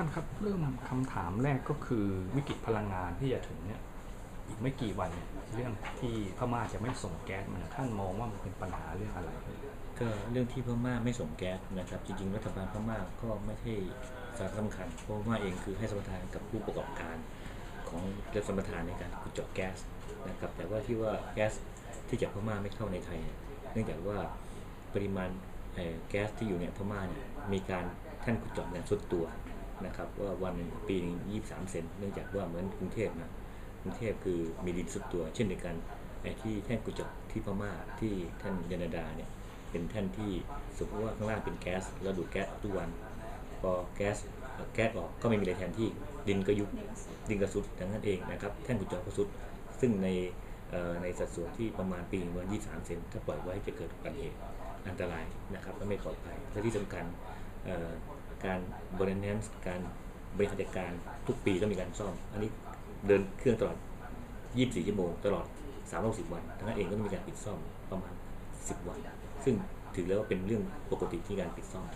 ท่านครับเริ่มคำถามแรกก็คือวิกฤตพลังงานที่จะถึงเนี่ยอีกไม่กี่วันเรื่องที่พม่าจะไม่ส่งแก๊สมาท่านมองว่ามันเป็นปัญหาเรื่องอะไร ก็เรื่องที่พม่าไม่ส่งแก๊สนะครับจริงๆรัฐบาลพม่าก็ไม่ใช่สาระสำคัญเพราะพม่าเองคือให้สมรทานกับผู้ประกอบการของเรือสมรทานในการขุดเจาะแก๊สนะครับแต่ว่าที่ว่าแก๊สที่จากพม่าไม่เข้าในไทย เนื่องจากว่าปริมาณแก๊สที่อยู่ในพม่าเนี่ยมีการท่านขุดเจาะอย่างสุดตัว นะครับว่าวันหนึ่งปีหนึง23เซนเนื่องจากว่าเหมือนกรุงเทพนะกรุงเทพคือมีดินสุดตัว เช่นเดียวกันไอ้ที่แท่นขุจาะที่พม่าที่ท่านยนาดาเนี่ยเป็นแท่นที่สมมติว่าข้างล่างเป็นแก๊สแล้วดูดแก๊สทุกวันพอแก๊สแก๊สออกก็ไม่มีอะไรแทนที่ดินก็ยุบดินก็สุดดังนั้นเองนะครับแท่นขุจาะก็สุด ซึ่งในในสัดส่วนที่ประมาณปีหนึ่งวัน23เซนถ้าปล่อยไว้จะเกิดอุบัติเหตุอันตรายนะครับและไม่ปลอดภัยและที่สำคัญ การบริหารการบริหารจัดการทุกปีต้องมีการซ่อม อันนี้เดินเครื่องตลอด 24 ชั่วโมง ตลอด 360 วันทั้งนั้นเองก็ต้องมีการปิดซ่อมประมาณ 10 วัน ซึ่งถือแล้วว่าเป็นเรื่องปกติที่การปิดซ่อม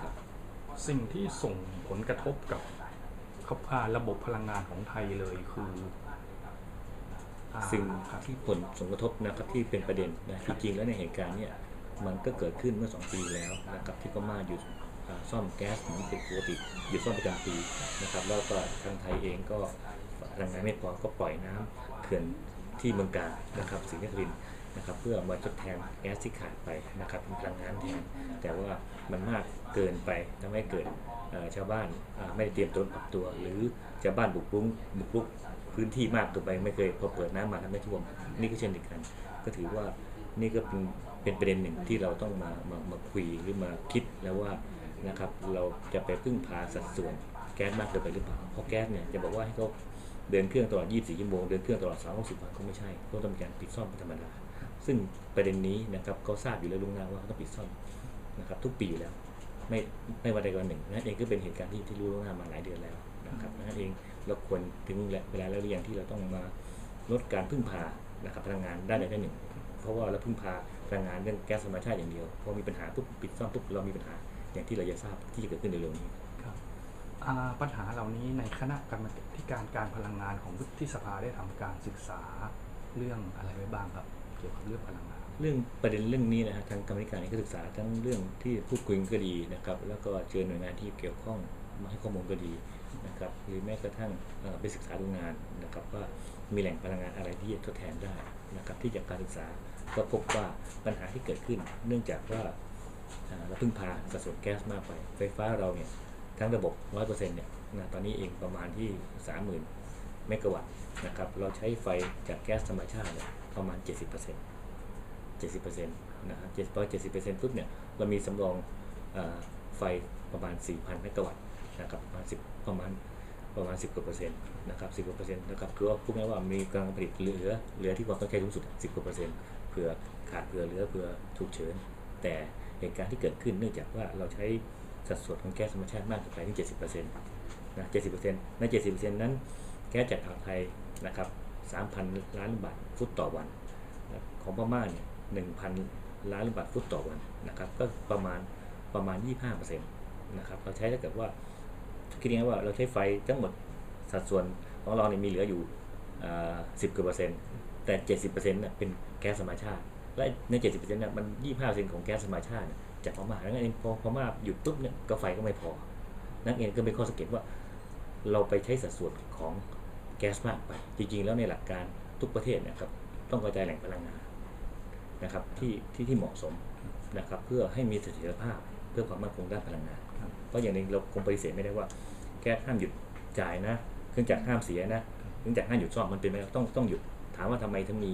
ครับสิ่งที่ส่งผลกระทบกับเขาพาระบบพลังงานของไทยเลยคืออ่าสิ่งครับที่ผลสงกระทบนะครับที่เป็นประเด็นนะจริงๆแล้วในเหตุการณ์เนี่ย มันก็เกิดขึ้นเมื่อ 2 ปีแล้วนะครับที่พม่าหยุดอ่ซ่อมแก๊สเหมือนเป็นปกติหยุดซ่อมประจำปีนะครับแล้วก็ทางไทยเองก็พลังงานไม่พอก็ปล่อยน้ำเขื่อนที่เมืองการนะครับศรีนครินนะครับเพื่อมาทดแทนแก๊สที่ขาดไปนะครับเป็นพลังงานแทนแต่ว่ามันมากเกินไปทำให้เกิดชาวบ้านไม่ได้เตรียมตัวปรับตัว หรือชาวบ้านบุกรุกบุกรุกพื้นที่มากเกินไปไม่เคยพอเปิดน้ำมาทำให้ท่วมนี่ก็เช่นเดียวกัน ก็ถือว่านี่ก็เป็น เป็นประเด็นหนึ่งที่เราต้องมามามาคุยหรือมาคิดแล้วว่านะครับเราจะไปพึ่งพาสัดส่วนแก๊สมากเกินไปหรือเปล่าเพราะแก๊สเนี่ยจะบอกว่าให้เขาเดินเครื่องตลอด 24 ชั่วโมง เดินเครื่องตลอด 360 วันก็ไม่ใช่ต้องมีการปิดซ่อมเป็นธรรมดา ซึ่งประเด็นนี้นะครับเขาทราบอยู่แล้วล่วงหน้าว่าเขาต้องปิดซ่อมนะครับทุกปีอยู่แล้ว ไม่ไม่วันใดวันหนึ่งนั่นเองก็เป็นเหตุการณ์ที่ที่รู้ล่วงหน้ามาหลายเดือนแล้วนะครับนั่นเองเราควรถึงเวลาแล้วหรือยังที่เราต้องมาลดการพึ่งพานะครับพลังงานด้านใดด้านหนึ่ง เพราะว่าเราพึ่งพา พลังงานเรื่องแก๊สธรรมชาติอย่างเดียวพอมีปัญหาปุ๊บปิดซ่อมปุ๊บเรามีปัญหาอย่างที่เราจะทราบที่จะเกิดขึ้นในเร็วนี้ครับอ่าปัญหาเหล่านี้ในคณะกรรมการการพลังงานของวุฒิสภาได้ทำการศึกษาเรื่องอะไรไว้บ้างครับเกี่ยวกับเรื่องพลังงานเรื่องประเด็นเรื่องนี้นะฮะทางกรรมการเองก็ศึกษาทั้งเรื่องที่พูดคุยก็ดีนะครับ แล้วก็เชิญหน่วยงานที่เกี่ยวข้องมาให้ข้อมูลก็ดีนะครับหรือแม้กระทั่งเอ่อไปศึกษาดูงานนะครับว่ามีแหล่งพลังงานอะไรที่จะทดแทนได้นะครับที่จากการศึกษา ก็พบว่าปัญหาที่เกิดขึ้น เนื่องจากว่าเราพึ่งพาสัดส่วนแก๊สมากไป ไฟฟ้าเราเนี่ยทั้งระบบ 100%เนี่ยนะตอนนี้เองประมาณที่ 30,000 เมกะวัตต์นะครับ เราใช้ไฟจากแก๊สธรรมชาติเนี่ยประมาณ 70% 70%นะครับ7 70%ปุ๊บเนี่ย เรามีสำรองอไฟประมาณ 4,000 เมกะวัตต์นะครับ ประมาณ 10 ประมาณประมาณ 10กว่าเปอร์เซ็นต์นะครับ 10กว่าเปอร์เซ็นต์นะครับ คือว่าพูดง่ายว่ามีกำลังผลิตเหลือ เหลือที่ความต้องใช้สูงสุด 10กว่าเปอร์เซ็นต์ เผื่อขาดเผื่อเหลือเผื่อฉุกเฉิน แต่เหตุการณ์ที่เกิดขึ้นเนื่องจากว่าเราใช้สัดส่วนของแก๊สธรรมชาติมากเกินไปถึง70%นะ70%ใน70%นั้นแก๊สจากอ่าวไทยนะครับ3,000 ล้านลูกบาทฟุตต่อวัน ของพม่าเนี่ยหนึ่งพันล้านลูกบาทฟุตต่อวันนะครับก็ประมาณประมาณ 25%นะครับเราใช้ถ้าเกิดว่าคิดง่ายว่าเราใช้ไฟทั้งหมดสัดส่วนของเราเนี่ยมีเหลืออยู่สิบกว่าเปอร์เซ็นต์ แต่เจ็ดสิบเปอร์เซ็นต์เนี่ยเป็นแก๊สธรรมชาติ และในเจ็ดสิบเปอร์เซ็นต์เนี่ยมันยี่ห้าเปอร์เซ็นต์ของแก๊สธรรมชาติเนี่ยจากพม่าดังนั้นเองพอพม่าหยุดปุ๊บเนี่ยก็ไฟก็ไม่พอ นั่นเองก็เป็นข้อสังเกตว่า เราไปใช้สัดส่วนของแก๊สมากไป จริงๆ แล้วในหลักการทุกประเทศนะครับต้องกระจายแหล่งพลังงานนะครับที่ที่ที่เหมาะสมนะครับเพื่อให้มีเสถียรภาพเพื่อความมั่นคงด้านพลังงาน เพราะอย่างหนึ่งเราคงปฏิเสธไม่ได้ว่าแก๊สห้ามหยุดจ่ายนะ เครื่องจักรห้ามเสียนะ เครื่องจักรห้ามหยุดซ่อมมันเป็นไปไม่ได้ต้องต้องหยุดามว่าทำไมถึงมี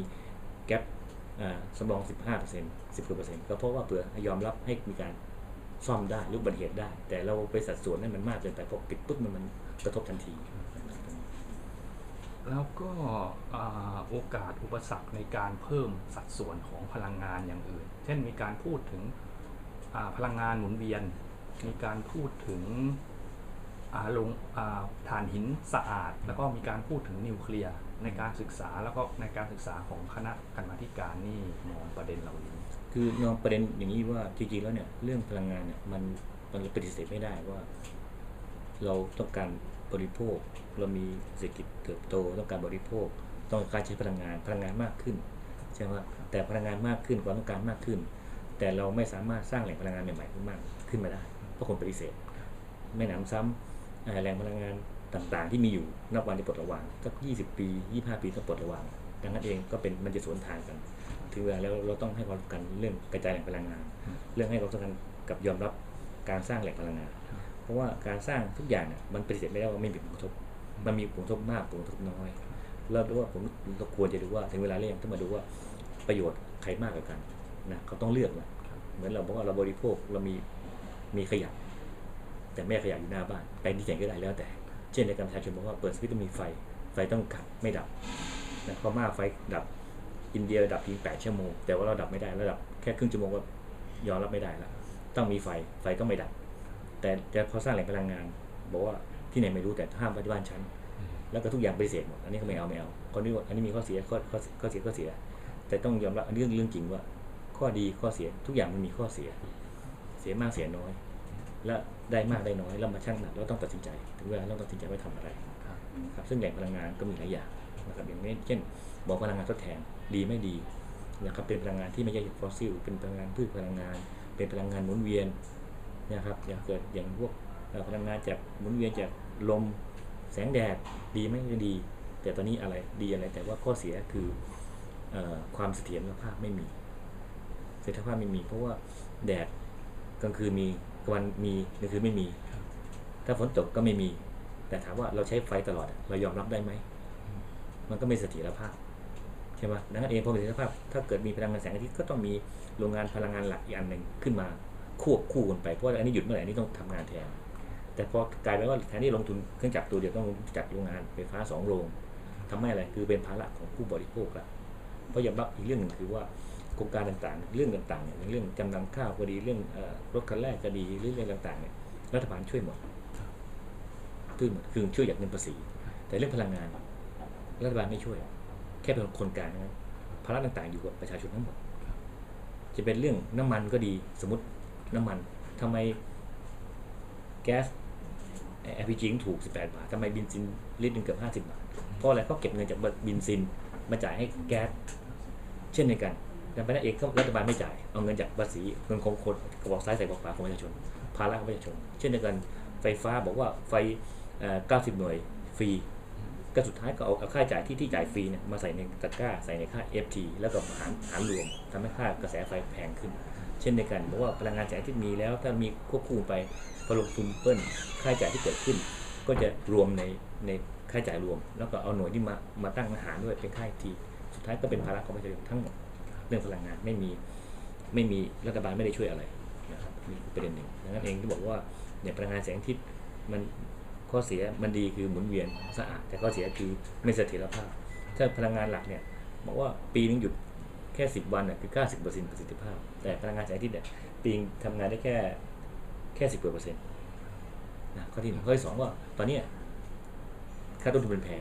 แก๊ปอ่าสำรอง 15เปอร์เซ็นต์10กว่าเปอร์เซ็นต์ก็เพราะว่าเผื่อยอมรับให้มีการซ่อมได้หรืออุบัติเหตุได้ แต่เราไปสัดส่วนนั้นมันมากเกินไปพอปิดปุ๊บมันมันกระทบทันที แล้วก็โอกาสอุปสรรคในการเพิ่มสัดส่วนของพลังงานอย่างอื่น เช่นมีการพูดถึงพลังงานหมุนเวียน มีการพูดถึง ลงอาถ่านหินสะอาด แล้วก็มีการพูดถึงนิวเคลียร์ในการศึกษาแล้วก็ในการศึกษาของคณะกรรมาธิการนี่มองประเด็นเหล่านี้คือคือมองประเด็นอย่างนี้ว่าจริงๆแล้วเนี่ยเรื่องพลังงานเนี่ยมันมันปฏิเสธไม่ได้ว่า เราต้องการบริโภค เรามีเศรษฐกิจเติบโตต้องการบริโภค ต้องการใช้พลังงานพลังงานมากขึ้นใช่ไหมแต่พลังงานมากขึ้นความต้องการมากขึ้น แต่เราไม่สามารถสร้างแหล่งพลังงานใหม่ๆขึ้นมากขึ้นมาได้เพราะคนปฏิเสธไม่หนำซ้ำเอ่อ แหล่งพลังงานต่างๆ ที่มีอยู่นับวันจะปลดระวางสัก20 ปี 25 ปีต้องปลดระวางดังนั้นเองก็เป็นมันจะสวนทางกันถึงเวลาแล้วเราต้องให้ความสำคัญเรื่องกระจายแหล่งพลังงาน เรื่องให้ความสำคัญกับยอมรับการสร้างแหล่งพลังงาน เพราะว่าการสร้างทุกอย่างเนี่ยมันปฏิเสธไม่ได้ว่าไม่มีผลกระทบ มันมีผลกระทบมากผลกระทบน้อยเราดูว่าผมเราควรจะดูว่าถึงเวลาเรียงต้องมาดูว่าประโยชน์ใครมากกว่ากันนะเขาต้องเลือกนะเหมือนเราบอกว่าเราบริโภคเรามีมีขยะ แต่ไม่ขยะอยู่หน้าบ้านไปที่ไหนก็ได้แล้วแต่ เช่นในการประชาชนบอกว่าเปิดสวิตช์ต้องมีไฟ ไฟต้องขัดไม่ดับนะพม่าไฟดับอินเดียดับเพียงแปดชั่วโมง แต่ว่าเราดับไม่ได้ระดับแค่ครึ่งชั่วโมงก็ยอมรับไม่ได้ละต้องมีไฟไฟก็ไม่ดับ แต่แต่พอสร้างแหล่งพลังงาน บอกว่าที่ไหนไม่รู้แต่ห้ามปฏิบ้านฉันแล้วก็ทุกอย่างปฏิเสธหมดอันนี้ก็ไม่เอาไม่เอาคนนี้ว่าอันนี้มีข้อเสียข้อข้อข้อเสียข้อเสีย แต่ต้องยอมรับอันนี้เรื่องเรื่องจริงว่า ข้อดีข้อเสียทุกอย่างมันมีข้อเสีย เสียมากเสียน้อย และ ได้มากได้น้อยแล้วมาชั่งหนักแล้วต้องตัดสินใจถึงเวลาต้องตัดสินใจว่าทำอะไรครับครับซึ่งแหล่งพลังงานก็มีหลายอย่างนะครับอย่างนี้เช่น บอกพลังงานทดแทนดีไม่ดีนะครับเป็นพลังงานที่ไม่ใช่ฟอสซิลเป็นพลังงานพืชพลังงาน เป็นพลังงานหมุนเวียนนะครับอย่างเกิดอย่างพวกเอ่อพลังงานจากหมุนเวียนจากลมแสงแดดดีไหมก็ดี แต่ตอนนี้อะไรดีอะไรแต่ว่าข้อเสียคือเออความเสถียรภาพไม่มีเสถียรภาพไม่มี เพราะว่าแดดกลางคืนมีกลาง วันมีกลางคืนไม่มี ถ้าฝนตกก็ไม่มี แต่ถามว่าเราใช้ไฟตลอดอะเรายอมรับได้ไหม มันก็ไม่เสถียรภาพใช่ไหมดังนั้นเองพอมีเสถียรภาพ ถ้าเกิดมีพลังงานแสงอาทิตย์ก็ต้องมีโรงงานพลังงานหลักอีกอันหนึ่งขึ้นมาควบคู่กันไปเพราะว่าอันนี้หยุดเมื่อไหร่อันนี้ต้องทำงานแทนแต่พอกลายเป็นว่าแทนที่ลงทุนเครื่องจักรตัวเดียวต้องจัดโรงงานไฟฟ้าสองโรงทำให้อะไรคือเป็นภาระของผู้บริโภคละเพราะยอมรับอีกเรื่องหนึ่งคือว่า โครงการต่างๆ เรื่องต่างๆเนี่ยเรื่องจำนำข้าวก็ดีเรื่องรถคันแรกก็ดีหรือเรื่องต่างๆเนี่ยรัฐบาลช่วยหมดช่วยหมดคือช่วยจากเงินภาษี แต่เรื่องพลังงาน รัฐบาลไม่ช่วย แค่เป็นคนกลางนะภาระต่างๆอยู่กับประชาชนทั้งหมด จะเป็นเรื่องน้ำมันก็ดีสมมติน้ำมันทำไมแก๊ส LPG ถึงถูก 18 บาททำไมบินซินลิตรหนึ่งเกือบ50 บาท เพราะอะไรเขาเก็บเงินจากบินซินมาจ่ายให้แก๊สเช่นเดียวกัน แต่ไปนั่นเองรัฐบาลไม่จ่าย เอาเงินจากภาษีเงินของคนกระบอกซ้ายใส่กระบอกขวาของประชาชน ภาระของประชาชน เช่นเดียวกันไฟฟ้าบอกว่าไฟเอ่อ90 หน่วยฟรีก็สุดท้ายก็เอาเอาค่าจ่ายที่ที่จ่ายฟรีเนี่ยมาใส่ในตะกร้าใส่ในค่า FT แล้วก็หารหารรวมทำให้ค่ากระแสไฟแพงขึ้น เช่นเดียวกันบอกว่าพลังงานแสงอาที่มีแล้วถ้ามีควบคู่ไปพอลงทุนเปิ้ลค่าใช้จ่ายที่เกิดขึ้น ก็จะรวมในในค่าใช้จ่ายรวม แล้วก็เอาหน่วยที่มามาตั้งอาหารด้วยเป็นค่า FT สุดท้ายก็เป็นภาระของประชาชนทั้งหมด เรื่องพลังงานไม่มีไม่มีรัฐบาลไม่ได้ช่วยอะไรนะครับนี่คือประเด็นหนึ่งดังนั้นเองที่บอกว่าเนี่ยพลังงานแสงอาทิตย์มันข้อเสียมันดีคือหมุนเวียนสะอาด แต่ข้อเสียคือไม่เสถียรภาพ ถ้าพลังงานหลักเนี่ยบอกว่าปีนึงหยุดแค่ 10 วันน่ะคือ 90%ประสิทธิภาพ แต่พลังงานแสงอาทิตย์เนี่ยปีนึงทำงานได้แค่แค่10กว่าเปอร์เซ็นต์นะข้อที่หนึ่งข้อที่สองว่าตอนเนี้ค่าต้นทุนเป็นแพง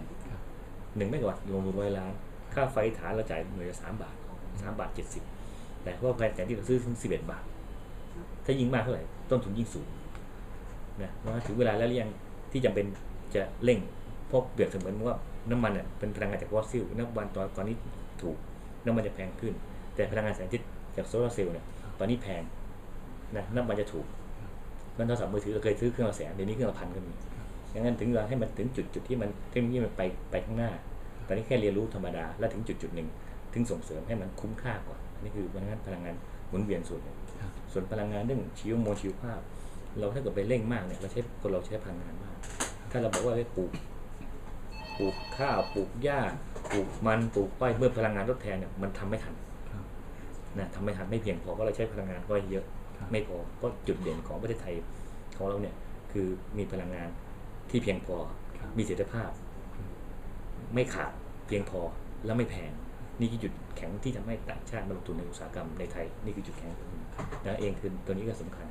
หนึ่งเมกวัตต์ลงทุนร้อยล้าน ค่าไฟฐานเราจ่ายหน่วยละสามบาท สามบาทเจ็ดสิบแต่เพราะว่าแพงแต่ที่เราซื้อถึงสิบเอ็ดบาท ถ้ายิ่งมากเท่าไหร่ต้นทุนยิ่งสูงนะว่าถึงเวลาแล้วหรือยังที่จำเป็นจะเร่งเพราะเปรียบเสมือนว่าน้ำมันเนี่ยเป็นพลังงานจากฟอสซิลน้ำมันตอนตอนนี้ถูกน้ำมันจะแพงขึ้น แต่พลังงานแสงอาทิตย์จากโซลาร์เซลล์เนี่ยตอนนี้แพงนะน้ำมันจะถูกมันโทรศัพท์มือถือเราเคยซื้อเครื่องละแสนเดี๋ยวนี้เครื่องละพันก็มีดังนั้นถึงเวลาให้มันถึงจุดจุดที่มันเทคโนโลยีมันไปไปข้างหน้า ตอนนี้แค่เรียนรู้ธรรมดา แล้วถึงจุดจุดหนึ่ง ถึงส่งเสริมให้มันคุ้มค่าก่อนอันนี่คือพลังงานพลังงานหมุนเวียนส่วนหนึ่งครับส่วนพลังงานเรื่องชีวโมชีวภาพ เราถ้าเกิดไปเร่งมากเนี่ยเราใช้คนเราใช้พลังงานมาก ถ้าเราบอกว่าให้ปลูกปลูกข้าวปลูกหญ้าปลูกมันปลูกอ้อยเมื่อพลังงานทดแทนเนี่ยมันทำไม่ทันครับนะทำไม่ทันไม่เพียงพอเพราะเราใช้พลังงานก็เยอะครับไม่พอเพราะจุดเด่นของประเทศไทยของเราเนี่ยคือมีพลังงานที่เพียงพอครับมีเสถียรภาพ ไม่ขาดเพียงพอและไม่แพง นี่คือจุดแข็งที่ทำให้ต่างชาติมาลงทุนในอุตสาหกรรมในไทยนี่คือจุดแข็งนะเองคือตัวนี้ก็สำคัญ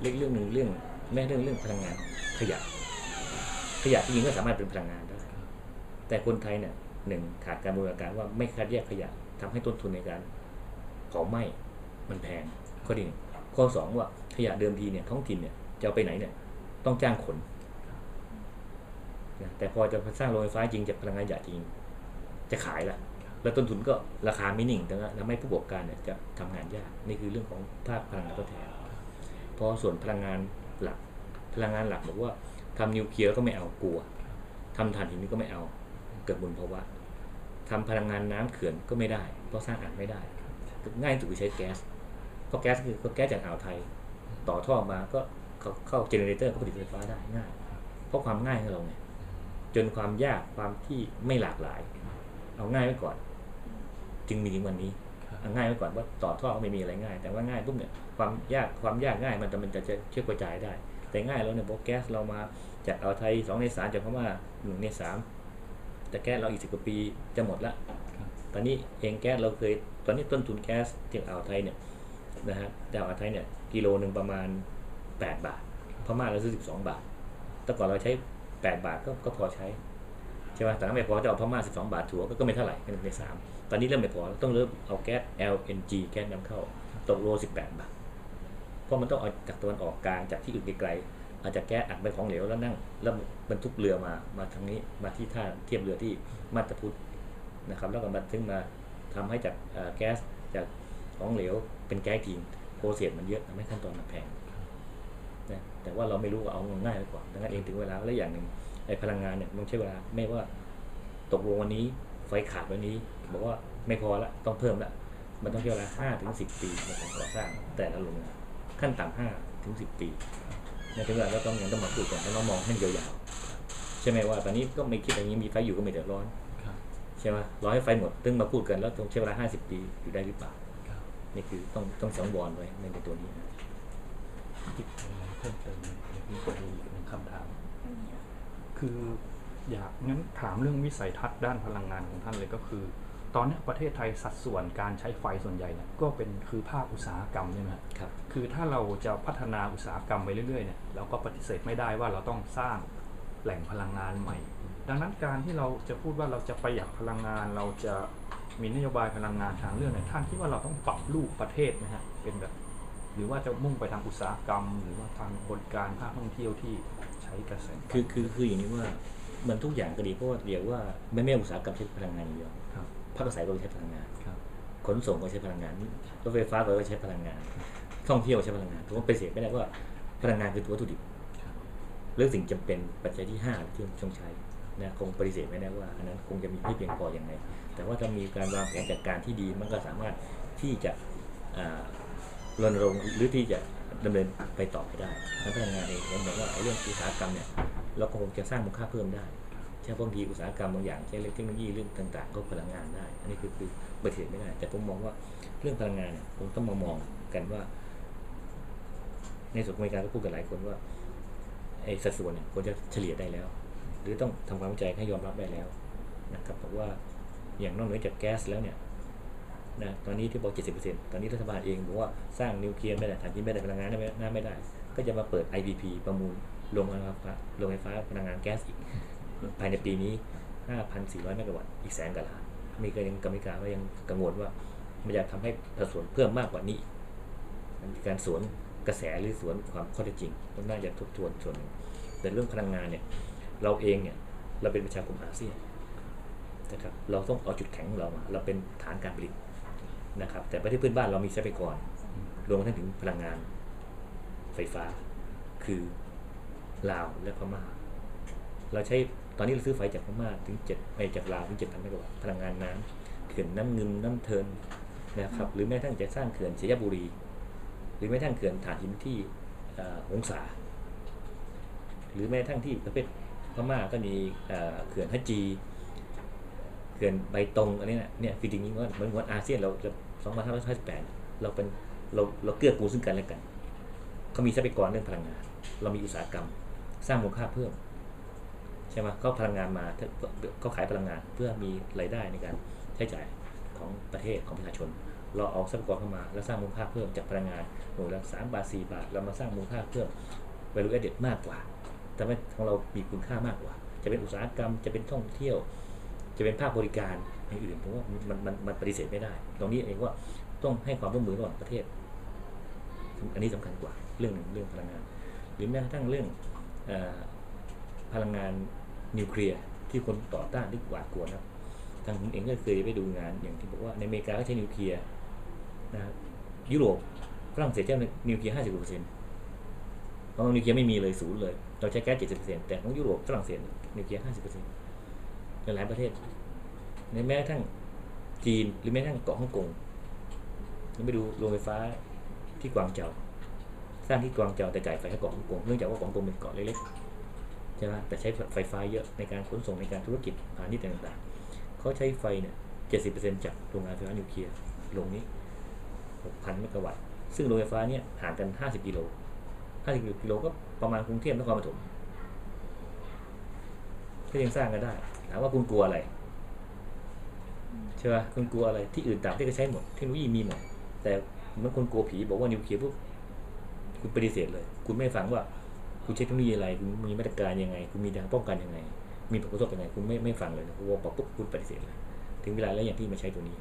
เรื่องเรื่องหนึ่งเรื่องแม่เรื่องเรื่องพลังงานขยะ ขยะจริงๆก็สามารถเป็นพลังงานได้ แต่คนไทยเนี่ยหนึ่งขาดการบูรณาการว่าไม่คัดแยกขยะทำให้ต้นทุนในการเผาไหม้มันแพงข้อที่หนึ่งข้อสองว่าขยะเดิมทีเนี่ยท้องถิ่นเนี่ยจะเอาไปไหนเนี่ยต้องจ้างขนนะแต่พอจะสร้างโรงไฟฟ้าจริงจากพลังงานหยาจริง จะขายละ แล้วต้นทุนก็ราคาไม่นิ่งแต่ว่าทำให้ผู้ประกอบการเนี่ยจะทำงานยากนี่คือเรื่องของภาคพลังงานทดแทนเพราะส่วนพลังงานหลัก พลังงานหลักบอกว่าทำนิวเคลียร์ก็ไม่เอากลัวทำถ่านหินนี่ก็ไม่เอาเกิดมลภาวะทำพลังงานน้ำเขื่อนก็ไม่ได้ เพราะสร้างอ่างไม่ได้ง่ายสุดคือใช้แก๊สเพราะแก๊สคือก็แก๊สจากอ่าวไทย ต่อท่อมาก็เข้าเข้าเจเนเรเตอร์ก็ผลิตไฟฟ้าได้ง่าย เพราะความง่ายของเราไงจนความยากความที่ไม่หลากหลาย เอาง่ายไว้ก่อน จึงมีถึงวันนี้ครับเอาง่ายไว้ก่อนว่าต่อท่อก็ไม่มีอะไรง่าย แต่ว่าง่ายปุ๊บเนี่ยความยากความยากง่ายมันจะมันจะเชื่อมกระจายได้ แต่ง่ายแล้วเนี่ยพอแก๊สเรามาจากอ่าวไทยสองในสามจากพม่าหนึ่งในสามแต่แก๊สเราอีกสิบกว่าปีจะหมดละครับตอนนี้เองแก๊สเราเคยตอนนี้ต้นทุนแก๊สจากอ่าวไทยเนี่ยนะฮะจากอ่าวไทยเนี่ยกิโลหนึ่งประมาณ 8 บาทพม่าเราซื้อ12 บาท แต่ก่อนเราใช้ 8 บาทก็ก็พอใช้ใช่ไหมแต่ถ้าไม่พอจะเอาพม่า 12 บาทถัวก็ก็ไม่เท่าไหร่ก็หนึ่งในสาม ตอนนี้เริ่มไม่พอต้องเริ่มเอาแก๊ส LNG แก๊สนำเข้าตกโล 18 บาท เพราะมันต้องเอาจากตะวันออกกลางจากที่อื่นไกลๆอาจจะแก๊สอัดเป็นของเหลวแล้วนั่งแล้วบรรทุกเรือมามาทางนี้มาที่ท่าเทียบเรือที่มาตาพุทธนะครับแล้วก็มาถึงมาทำให้จากแก๊สจากของเหลวเป็นแก๊สทิ้งโปรเซสมันเยอะทำให้ขั้นตอนมันแพงนะแต่ว่าเราไม่รู้ว่าเอาง่ายไว้ก่อนดังนั้นเองถึงเวลาแล้วอย่างหนึ่งไอ้พลังงานเนี่ยมันใช้เวลาไม่ว่าตกลงวันนี้ ไฟขาดวันนี้ บอกว่าไม่พอละต้องเพิ่มละมันต้องใช้เวลาห้าถึงสิบปีในการก่อสร้างแต่ละโรงงานขั้นต่ำห้าถึงสิบปีในถึงเวลาเราต้องยังต้องมาพูดกันต้องมองให้ยาวๆใช่ไหมว่าตอนนี้ก็ไม่คิดอย่างนี้มีไฟอยู่ก็ไม่เดือดร้อนครับใช่ไหมรอให้ไฟหมดตึงมาพูดกันแล้วต้องใช้เวลาห้าสิบปีอยู่ได้หรือเปล่าครับนี่คือต้องต้องสังวรไว้ในตัวนี้นะติดอะไรเพิ่มเติมไหมเดี๋ยวมีคนมีอีกหนึ่งคำถาม คือ อยากงั้นถามเรื่องวิสัยทัศน์ด้านพลังงานของท่านเลยก็คือ ตอนเนี้ยประเทศไทยสัดส่วนการใช้ไฟส่วนใหญ่เนี่ยก็เป็นคือภาคอุตสาหกรรมใช่ไหมฮะครับคือถ้าเราจะพัฒนาอุตสาหกรรมไปเรื่อยๆเนี่ยเราก็ปฏิเสธไม่ได้ว่าเราต้องสร้างแหล่งพลังงานใหม่ ดังนั้นการที่เราจะพูดว่าเราจะประหยัดพลังงานเราจะมีนโยบายพลังงานทางเลือกเนี่ยท่านคิดว่าเราต้องปรับรูปประเทศไหมฮะเป็นแบบ หรือว่าจะมุ่งไปทางอุตสาหกรรม หรือว่าทางบริการภาคท่องเที่ยวที่ใช้กระแสไฟคือคือคืออย่างนี้ว่า มันทุกอย่างก็ดีเพราะว่าเรียกว่าไม่ไม่อุตสาหกรรมใช้พลังงานอย่างเดียวครับภาคเกษตรก็ใช้พลังงานครับขนส่งก็ใช้พลังงานรถไฟฟ้าก็ใช้พลังงาน ท่องเที่ยวใช้พลังงานถือว่าเป็นเสียไม่ได้ว่าพลังงานคือตัววัตถุดิบครับเรื่องสิ่งจำเป็นปัจจัยที่ห้าที่ต้องใช้นะคงปฏิเสธไม่ได้ว่าอันนั้นคงจะมีไม่เพียงพออย่างไรแต่ว่าถ้ามีการวางแผนจัดการที่ดีมันก็สามารถที่จะอ่ารณรงค์หรือที่จะดำเนินไปต่อไปได้ทั้งพลังงานเองผมบอกว่าไอ้เรื่องอุตสาหกรรมเนี่ย เราก็คงจะสร้างมูลค่าเพิ่มได้ใช่บางทีอุตสาหกรรมบางอย่างใช้เรื่องเทคโนโลยีเรื่องต่างๆ ก็พลังงานได้ อันนี้คือคือปฏิเสธไม่ได้แต่ผมมองว่าเรื่องพลังงานเนี่ยผมต้องมามองกันว่า ในส่วนของอเมริกาก็พูดกันหลายคนว่าไอ้สัดส่วนเนี่ยควรจะเฉลี่ยได้แล้ว หรือต้องทำความเข้าใจให้ยอมรับได้แล้วนะครับบอกว่าอย่างนอกเหนือจากแก๊สแล้วเนี่ยนะตอนนี้ที่บอก 70%ตอนนี้รัฐบาลเองบอกว่าสร้างนิวเคลียร์ไม่ได้ถ่านหินไม่ได้พลังงานไม่ได้ไม่ได้ก็จะมาเปิด IPP ประมูล โรงไฟฟ้าโรงไฟฟ้าพลังงานแก๊สอีก ภายในปีนี้ 5,400 เมกะวัตต์อีกแสนกว่าล้านมีก็ยังกรรมิการก็ยังกังวลว่า มันจะทำให้สัดส่วนเพิ่มมากกว่านี้มันการสวนกระแสหรือสวนความข้อเท็จจริงต้องน่าจะทบทวนส่วนหนึ่งแต่เรื่องพลังงานเนี่ยเราเองเนี่ยเราเป็นประชาคมอาเซียนนะครับเราต้องเอาจุดแข็งของเรามาเราเป็นฐานการผลิตนะครับ แต่ประเทศเพื่อนบ้านเรามีทรัพยากรรวมทั้งถึงพลังงานไฟฟ้า คือ ลาวและพม่า เราใช้ตอนนี้เราซื้อไฟจากพม่าถึงเจ็ดไปจากลาวถึงเจ็ดพันเมกะวัตต์พลังงานน้ำเขื่อนน้ำเงินน้ำเทินนะครับ หรือแม้กระทั่งจะสร้างเขื่อนศรียบุรี หรือแม้กระทั่งเขื่อนถ่านหินที่หงสา หรือแม้กระทั่งที่ประเภทพม่าก็มีเขื่อนฮัจีเขื่อนใบตงอันนี้นะเนี่ยคือจริงๆว่าเหมือนเหมือนอาเซียนเราจะ2558เราเป็นเราเราเกื้อกูลซึ่งกันและกันเขามีทรัพยากรเรื่องพลังงาน เรามีอุตสาหกรรม สร้างมูลค่าเพิ่มใช่ไหมเขาพลังงานมาถ้าเขายพลังงานเพื่อมีรายได้ในการใช้จ่ายของประเทศของประชาชน เราเอาทรัพยากรเข้ามา แล้วสร้างมูลค่าเพิ่มจากพลังงานหน่วยละสามบาทสี่บาท เรามาสร้างมูลค่าเพิ่ม value added มากกว่าแต่ว่าของเรามีคุณค่ามากกว่า จะเป็นอุตสาหกรรมจะเป็นท่องเที่ยว จะเป็นภาคบริการอย่างอื่นผมว่ามันมันมันปฏิเสธไม่ได้ ตรงนี้เองว่าต้องให้ความร่วมมือระหว่างประเทศ อันนี้สำคัญกว่าเรื่องหนึ่งเรื่องพลังงาน หรือแม้กระทั่งเรื่อง พลังงานนิวเคลียร์ที่คนต่อต้านที่หวาดกลัวนะครับทางผมเองก็เคยไปดูงานอย่างที่บอกว่าในอเมริกาก็ใช้นิวเคลียร์นะยุโรปฝรั่งเศสใช้นิวเคลียร์ห้าสิบเปอร์เซ็นต์ของเรานิวเคลียร์ไม่มีเลยศูนย์เลยเราใช้แก๊สเจ็ดสิบเปอร์เซ็นต์แต่ของยุโรปฝรั่งเศสนิวเคลียร์ห้าสิบเปอร์เซ็นต์หลายประเทศในแม้กระทั่งจีนหรือแม้กระทั่งเกาะฮ่องกงเราไปดูโรงไฟฟ้าที่กวางเจา สร้างที่กวางเจาแต่จ่ายไฟให้เกาะฮ่องกงเนื่องจากว่ากาะฮ่องกงเป็นเกาะเล็กๆใช่ไหมแต่ใช้ไฟฟ้าเยอะในการขนส่งในการธุรกิจพาณิชย์ต่างๆเขาใช้ไฟเนี่ยเจ็ดสิบเปอร์เซ็นต์จากโรงงานไฟฟ้านิวเคลียร์ลงนี้หกพันเมกะวัตต์ซึ่งโรงไฟฟ้าเนี่ยห่างกันห้าสิบกิโลห้าสิบกิโลก็ประมาณกรุงเทพนครปฐมก็ยังสร้างกันได้ถามว่าคุณกลัวอะไรใช่ไหมคุณกลัวอะไรที่อื่นต่างประเทศก็ใช้หมดเทคโนโลยีมีหมดแต่มื่อคนกลัวผีบอกว่านิวเคลียร์ปุ๊บ คุณปฏิเสธเลย คุณไม่ฟังว่าคุณใช้เทคโนโลยีอะไรคุณมีมาตรการยังไง คุณมีทางป้องกันยังไง มีผลกระทบยังไง คุณไม่ไม่ฟังเลยนะพอบอกปุ๊บคุณปฏิเสธเลยถึงเวลาแล้วอย่างที่มาใช้ตัวนี้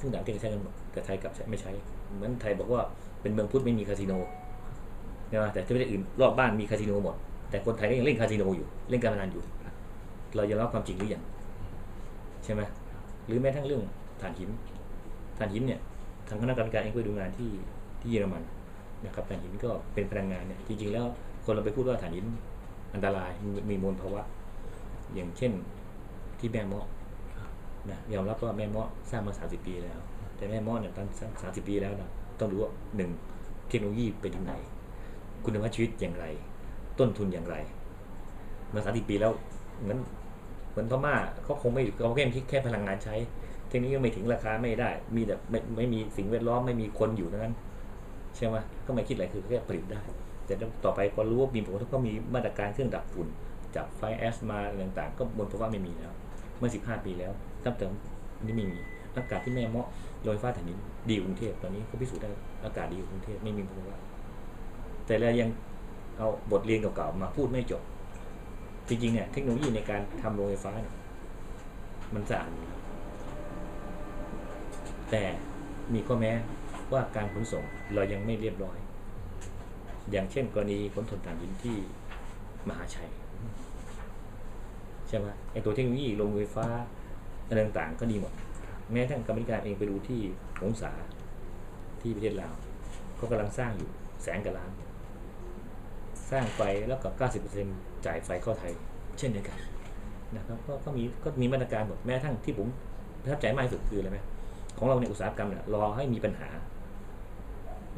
ซึ่งต่างประเทศก็ใช้กันหมดแต่ไทยกลับใช้ไม่ใช้เหมือนไทยบอกว่าเป็นเมืองพุทธไม่มีคาสิโนใช่ไหมแต่ที่ประเทศอื่นรอบบ้านมีคาสิโนหมด แต่คนไทยก็ยังเล่นคาสิโนอยู่ เล่นการพนันอยู่ เรายอมรับความจริงหรือยังใช่ไหมหรือแม้ทั้งเรื่องถ่านหินถ่านหินเนี่ยทางคณะกรรมการเองไปดูงานที่ที่เยอรมัน นะครับถ่านหินก็เป็นพลังงานเนี่ยจริงๆแล้วคนเราไปพูดว่าถ่านหินอันตรายมีมลภาวะ อย่างเช่นที่แม่เมาะนะยอมรับว่าแม่เมาะสร้างมา 30 ปีแล้ว แต่แม่เมาะเนี่ยตอนสามสิบปีแล้วนะต้องรู้ว่าหนึ่งเทคโนโลยีเป็นที่ไหนคุณภาพชีวิตอย่างไร ต้นทุนอย่างไรมื่อสามสิบปีแล้วเหมือนเหมือนพม่าเขาคงไม่เขาแค่คิดแค่พลังงานใช้เทคโนโลยีไม่ถึงราคาไม่ได้ มีแต่ไม่ไม่มีสิ่งแวดล้อมไม่มีคนอยู่ดังนั้น ใช่ไหมก็ไม่คิดอะไรคือแค่ผลิตได้ แต่ต่อไปพอรู้ว่ามีผลกระทบก็มีมาตรการเครื่องดับฝุ่นจับไฟแอสมาต่างๆ ก็บนเพราะว่าไม่มีแล้ว เมื่อ 15 ปีแล้วตั้งแต่นี่ไม่มีอากาศที่แม่เมาะโดยฟ้าแผ่นดินดีกรุงเทพตอนนี้ก็พิสูจน์ได้อากาศดีกรุงเทพไม่มีมลภาวะแต่เรายังเอาบทเรียนเก่าๆมาพูดไม่จบ จริงๆเนี่ยเทคโนโลยีในการทำโรงไฟฟ้าเนี่ยมันสะอาดแต่มีข้อแม้ ว่าการขนส่งเรายังไม่เรียบร้อย อย่างเช่นกรณีขนส่งถ่านหินที่มหาชัยใช่ไหมไอตัวเทคโนโลยีโรงไฟฟ้าอะไรต่างๆก็ดีหมด แม้ทั้งกรรมการเองไปดูที่หงสาที่ประเทศลาวก็กำลังสร้างอยู่แสนกว่าล้าน สร้างไฟแล้วกับ 90%จ่ายไฟเข้าไทย เช่นเดียวกันนะครับก็ก็มีก็มีมาตรการหมดแม้ทั้งที่ผมประทับใจมากที่สุดคืออะไรไหมของเราในอุตสาหกรรมเนี่ยรอให้มีปัญหา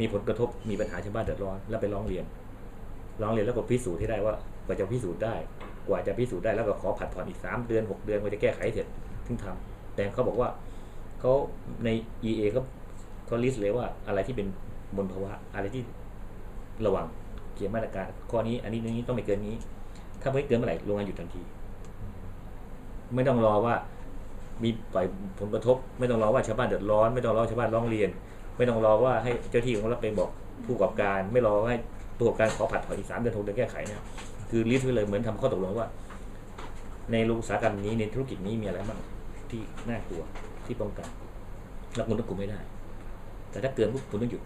มีผลกระทบมีปัญหาชาวบ้านเดือดร้อนแล้วไปร้องเรียน ร้องเรียนแล้วก็พิสูจน์ที่ได้ว่ากว่าจะพิสูจน์ได้ กว่าจะพิสูจน์ได้แล้วก็ขอผัดผ่อนอีกสามเดือนหกเดือนกว่าจะแก้ไขเสร็จถึงทำแต่เขาบอกว่าเขาใน EA ก็เขาลิสต์เลยว่าอะไรที่เป็นมลภาวะอะไรที่ระวังเขียนมาตรการข้อนี้ อันนี้นี้ต้องไม่เกินนี้ ถ้าไม่เกินเมื่อไหร่โรงงานหยุดทันที ไม่ต้องรอว่า มีปล่อยผลกระทบ ไม่ต้องรอว่าชาวบ้านเดือดร้อน ไม่ต้องรอชาวบ้านร้องเรียน ไม่ต้องรอว่าให้เจ้าที่ของรัฐไปบอกผู้ประกอบการ ไม่รอให้ผู้ประกอบการขอผัดผ่อนอีกสามเดือนหกเดือนแก้ไขเนี่ยคือลิสต์ไว้เลยเหมือนทำข้อตกลงว่า ในอุตสาหกรรมนี้ในธุรกิจนี้มีอะไรบ้างที่น่ากลัวที่ป้องกันแล้วคุณต้องกลุ่มไม่ได้ แต่ถ้าเกินปุ๊บคุณต้องหยุด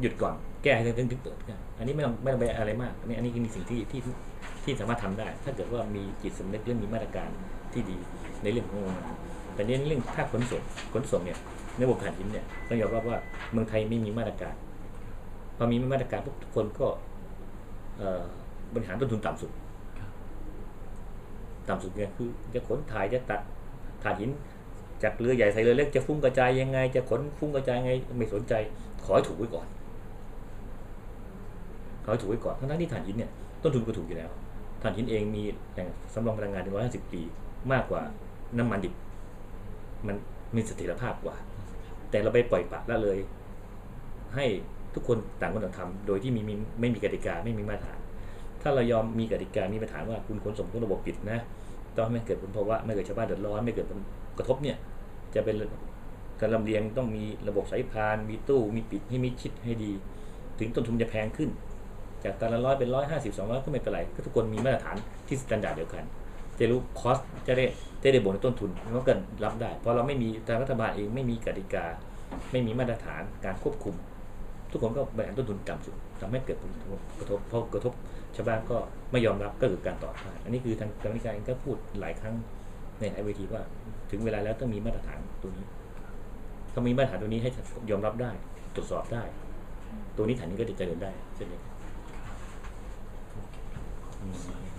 หยุดก่อนแก้ให้ถึงถึงเปิดกันอันนี้ไม่ต้องไม่ต้องไปอะไรมากอันนี้อันนี้คือสิ่งที่ที่ที่สามารถทำได้ ถ้าเกิดว่ามีจิตสำนึกเรื่องมีมาตรการที่ดีในเรื่องของโรงงาน แต่เนี้เรื่องภาคขนส่งขนส่งเนี่ยในระบบถ่านหินเนี่ยต้องยอมรับว่าเมืองไทยไม่มีมาตรการพอมีมาตรการปุ๊บทุกคนก็เอ่อบริหารต้นทุนต่ำสุดต่ำสุดเนี่ยคือจะขนถ่ายจะตัดถ่านหิน จากเรือใหญ่ใส่เรือเล็กจะฟุ้งกระจายยังไง จะขนฟุ้งกระจายยังไงไม่สนใจ ขอให้ถูกไว้ก่อนขอให้ถูกไว้ก่อนทั้งนั้นที่ถ่านหินเนี่ยต้นทุนก็ถูกอยู่แล้วถ่านหินเองมีแหล่งสำรองพลังงานถึงร้อยห้าสิบปี มากกว่าน้ำมันดิบ มันมีเสถียรภาพกว่า แต่เราไปปล่อยปละละเลย ให้ทุกคนต่างคนต่างทำโดยที่มีไม่มีกติกาไม่มีมาตรฐาน ถ้าเรายอมมีกติกามีมาตรฐานว่าคุณขนส่งต้องระบบปิดนะต้องไม่เกิดผลภาวะไม่เกิดชาวบ้านเดือดร้อนไม่เกิดผลกระทบเนี่ยจะเป็นการลำเลียงต้องมีระบบสายพานมีตู้มีปิดให้มีชิดให้ดี ถึงต้นทุนจะแพงขึ้น จากตันละร้อยเป็นร้อยห้าสิบสองร้อยก็ไม่เป็นไรก็ทุกคนมีมาตรฐานที่สแตนดาร์ดเดียวกัน จะรู้คอสจะได้จะได้บวกในต้นทุนมันก็รับได้ เพราะเราไม่มีทางรัฐบาลเองไม่มีกติกา ไม่มีมาตรฐานการควบคุม ทุกคนก็บริหารต้นทุนต่ำสุดทำให้เกิดผลกระทบเพอกระทบชาวบ้านก็ไม่ยอมรับก็คือการต่อต้านอันนี้คือทางกรรมการเองก็พูดหลายครั้งในหลายเวทีว่า ถึงเวลาแล้วต้องมีมาตรฐานตัวนี้ถ้ามีมาตรฐานตัวนี้ให้ยอมรับได้ ตรวจสอบได้ ตัวนี้ฐานนี้ก็จะเจริญได้เช่นเดียวกันอืม